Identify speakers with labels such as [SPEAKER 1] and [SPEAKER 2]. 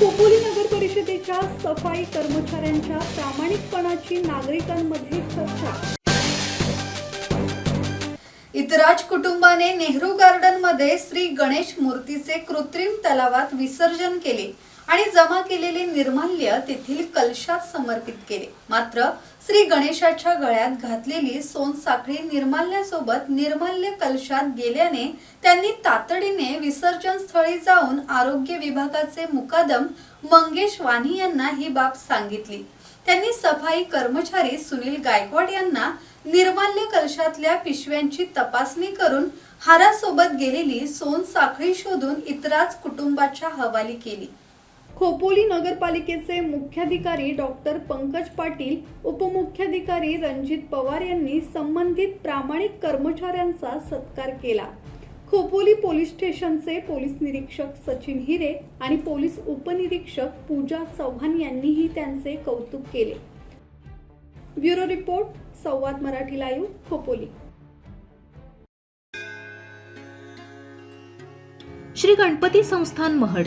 [SPEAKER 1] पोपुली नगर परिषदेच्या सफाई कर्मचाऱ्यांच्या प्रामाणिकपणाची नागरिकांमध्ये चर्चा.
[SPEAKER 2] इतराज कुटुंबाने नेहरू गार्डनमध्ये श्री गणेश मूर्तीचे कृत्रिम तलावात विसर्जन केले. आणि जमा केलेले निर्माल्य तेथील कलशात समर्पित केले. मात्र श्री गणेशाच्या गळ्यात घातलेली सोनसाखळी निर्माल्यासोबत निर्माल्य कलशात गेल्याने त्यांनी तातडीने विसर्जन स्थळी जाऊन आरोग्य विभागाचे मुकादम मंगेश वाणी यांना ही बाब सांगितली. त्यांनी सफाई कर्मचारी सुनील गायकवाड यांना निर्माल्य कलशातल्या पिशव्यांची तपासणी करून हारासोबत गेलेली सोन साखळी शोधून इतराच कुटुंबाच्या हवाली केली.
[SPEAKER 1] खोपोली नगरपालिकेचे मुख्याधिकारी डॉक्टर पंकज पाटील उपमुख्याधिकारी रणजित पवार यांनी संबंधित प्रामाणिक कर्मचाऱ्यांचा सत्कार केला. खोपोली पोलीस स्टेशनचे पोलीस निरीक्षक सचिन हिरे आणि पोलीस उपनिरीक्षक पूजा चव्हाण यांनीही त्यांचे कौतुक केले. Bureau report Samvad Marathi live Khopoli.
[SPEAKER 3] Shri Ganpati Sansthan Mahad.